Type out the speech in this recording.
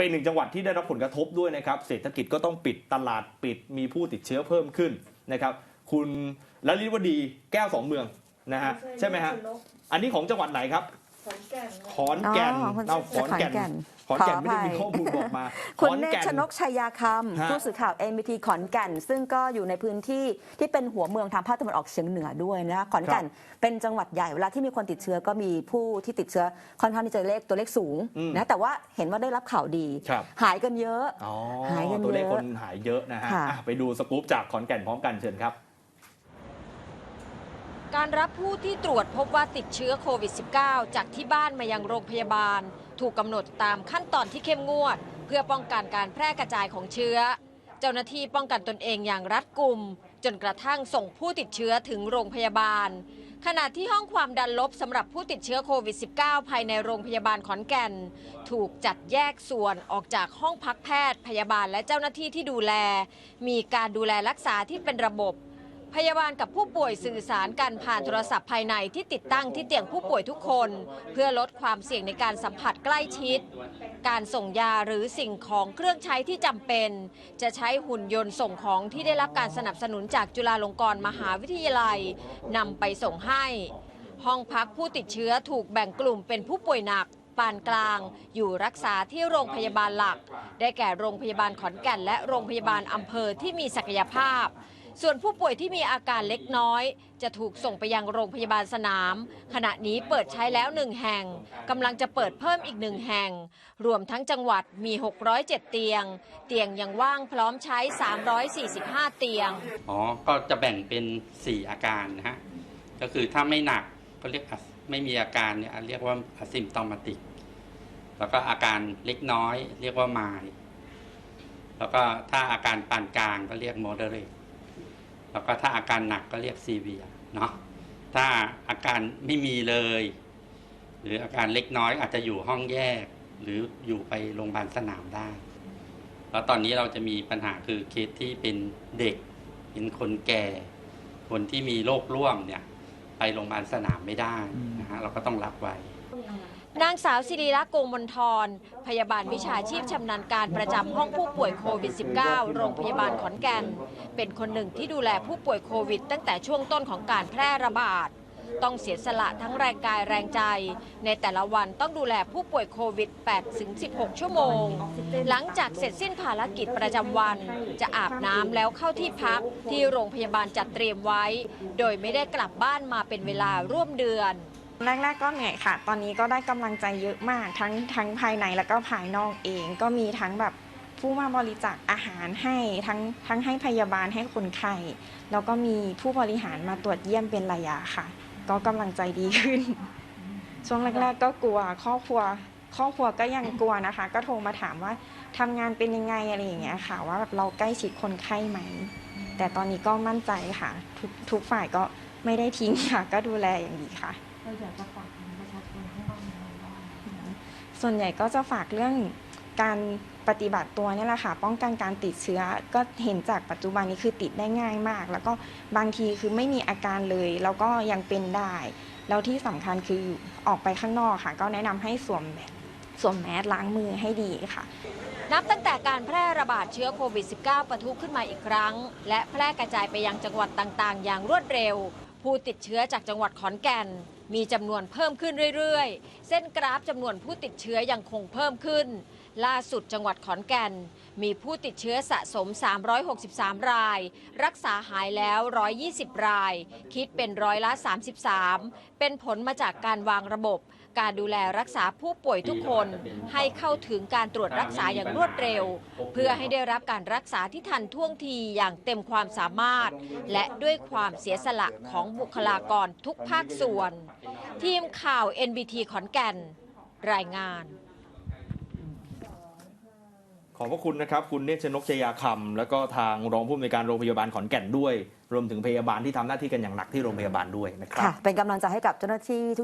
เป็นหนึ่งจังหวัดที่ได้รับผลกระทบด้วยนะครับ เศรษฐกิจก็ต้องปิดตลาดปิดมีผู้ติดเชื้อเพิ่มขึ้นนะครับ คุณลลิตวดีแก้วสองเมืองนะฮะใช่ไหมฮะอันนี้ของจังหวัดไหนครับ ขอนแก่นขอนแก่นอ๋อเอาขอนแก่นขอนแก่นไม่ได้มีข้อมูลบอกมาคุณขอนเนตแก่รชนกชัยยาคฮะำผู้สื่อข่าว MBT ขอนแก่น ซึ่งก็อยู่ในพื้นที่ที่เป็นหัวเมืองทางภาคตะวันออกเฉียงเหนือด้วยนะคะขอนแก่นเป็นจังหวัดใหญ่เวลาที่มีคนติดเชื้อก็มีผู้ที่ติดเชื้อค่อนข้างที่จะเลขตัวเลขสูงอืมนะแต่ว่าเห็นว่าได้รับข่าวดีครับหายกันเยอะ อ๋อหายกันเยอะตัวเลขคนหายเยอะนะฮะค่ะ อะไปดูสกู๊ปจากขอนแก่นพร้อมกันเชิญครับ การรับผู้ที่ตรวจพบว่าติดเชื้อโควิด -19 จากที่บ้านมายังโรงพยาบาล ถูกกำหนดตามขั้นตอนที่เข้มงวด เพื่อป้องกันการแพร่กระจายของเชื้อ เจ้าหน้าที่ป้องกันตนเองอย่างรัดกุม จนกระทั่งส่งผู้ติดเชื้อถึงโรงพยาบาล ขณะที่ห้องความดันลบสำหรับผู้ติดเชื้อโควิด -19 ภายในโรงพยาบาลขอนแก่น ถูกจัดแยกส่วนออกจากห้องพักแพทย์ พยาบาลและเจ้าหน้าที่ที่ดูแล มีการดูแลรักษาที่เป็นระบบ พยาบาลกับผู้ป่วยสื่อสารกันผ่านโทรศัพท์ภายในที่ติดตั้งที่เตียงผู้ป่วยทุกคน เพื่อลดความเสี่ยงในการสัมผัสใกล้ชิด การส่งยาหรือสิ่งของเครื่องใช้ที่จำเป็น จะใช้หุ่นยนต์ส่งของที่ได้รับการสนับสนุนจากจุฬาลงกรณ์มหาวิทยาลัยนำไปส่งให้ ห้องพักผู้ติดเชื้อถูกแบ่งกลุ่มเป็นผู้ป่วยหนักปานกลางอยู่รักษาที่โรงพยาบาลหลัก ได้แก่โรงพยาบาลขอนแก่นและโรงพยาบาลอำเภอที่มีศักยภาพ ส่วนผู้ป่วยที่มีอาการเล็กน้อย จะถูกส่งไปยังโรงพยาบาลสนาม ขณะนี้เปิดใช้แล้วหนึ่งแห่งกำลังจะเปิดเพิ่มอีกหนึ่งแห่ง รวมทั้งจังหวัดมี 607 เตียง เตียงยังว่างพร้อมใช้ 345 เตียง อ๋อ ก็จะแบ่งเป็น 4 อาการนะฮะ ก็คือถ้าไม่หนักก็เรียกไม่มีอาการเนี่ยเรียกว่าอซิมตอมติก แล้วก็อาการเล็กน้อย เรียกว่ามาย แล้วก็ถ้าอาการปานกลางก็เรียกโมเดเรต แล้วก็ถ้าอาการหนักก็เรียกซีเวียเนาะถ้าอาการไม่มีเลย หรืออาการเล็กน้อยอาจจะอยู่ห้องแยก หรืออยู่ไปโรงพยาบาลสนามได้ แล้วตอนนี้เราจะมีปัญหาคือเคสที่เป็นเด็ก เป็นคนแก่ คนที่มีโรคร่วมเนี่ย ไปโรงพยาบาลสนามไม่ได้นะฮะเราก็ต้องรับไว้ นางสาวศิริรักษ์โกมลทร พยาบาลวิชาชีพชำนาญการประจำห้องผู้ป่วยโควิด -19 โรงพยาบาลขอนแก่น เป็นคนหนึ่งที่ดูแลผู้ป่วยโควิด ตั้งแต่ช่วงต้นของการแพร่ระบาด ต้องเสียสละทั้งแรงกายแรงใจ ในแต่ละวันต้องดูแลผู้ป่วยโควิด 8-16 ชั่วโมง หลังจากเสร็จสิ้นภารกิจประจำวัน จะอาบน้ำแล้วเข้าที่พักที่โรงพยาบาลจัดเตรียมไว้ โดยไม่ได้กลับบ้านมาเป็นเวลาร่วมเดือน แรกๆก็เหนื่อยค่ะ ตอนนี้ก็ได้กำลังใจเยอะมากทั้งทั้งภายในแล้วก็ภายนอกเอง ก็มีทั้งแบบผู้มาบริจาคอาหารให้ทั้งทั้งให้พยาบาลให้คนไข้แล้วก็มีผู้บริหารมาตรวจเยี่ยมเป็นระยะค่ะ ก็กำลังใจดีขึ้น ช่วงแรก ๆ ก็กลัวครอบครัวครอบครัวก็ยังกลัวนะคะ ก็โทรมาถามว่าทำงานเป็นยังไงอะไรอย่างเงี้ยค่ะ ว่าแบบเราใกล้ชิดคนไข้ไหม แต่ตอนนี้ก็มั่นใจค่ะ ทุกทุกฝ่ายก็ไม่ได้ทิ้งค่ะ ก็ดูแลอย่างดีค่ะ เราอยากจะฝากถึงประชาชนให้บ้างยังไงบ้างส่วนใหญ่ก็จะฝากเรื่องการปฏิบัติตัวเนี่ยแหละค่ะ ป้องกันการติดเชื้อก็เห็นจากปัจจุบันนี้คือติดได้ง่ายมาก แล้วก็บางทีคือไม่มีอาการเลย แล้วก็ยังเป็นได้ แล้วที่สำคัญคือออกไปข้างนอกค่ะ ก็แนะนำให้สวมแบบสวมแมสล้างมือให้ดีค่ะ นับตั้งแต่การแพร่ระบาดเชื้อโควิด -19 ปะทุขึ้นมาอีกครั้ง และแพร่กระจายไปยังจังหวัดต่างๆ อย่างรวดเร็ว ผู้ติดเชื้อจากจังหวัดขอนแก่น มีจำนวนเพิ่มขึ้นเรื่อยๆ เส้นกราฟจำนวนผู้ติดเชื้อยังคงเพิ่มขึ้น ล่าสุดจังหวัดขอนแก่น มีผู้ติดเชื้อสะสม 363 ราย รักษาหายแล้ว 120 ราย คิดเป็นร้อยละ 33 เป็นผลมาจากการวางระบบ การดูแลรักษาผู้ป่วยทุกคนให้เข้าถึงการตรวจรักษาอย่างรวดเร็ว เพื่อให้ได้รับการรักษาที่ทันท่วงทีอย่างเต็มความสามารถ และด้วยความเสียสละของบุคลากรทุกภาคส่วน ทีมข่าว NBT ขอนแก่น รายงาน ขอบพระคุณนะครับ คุณเนตรชนกชยาคำแล้วก็ทางรองผู้อำนวยการโรงพยาบาลขอนแก่นด้วย รวมถึงพยาบาลที่ทำหน้าที่กันอย่างหนักที่โรงพยาบาลด้วยนะครับ ค่ะ เป็นกำลังใจให้กับเจ้าหน้าที่ทุก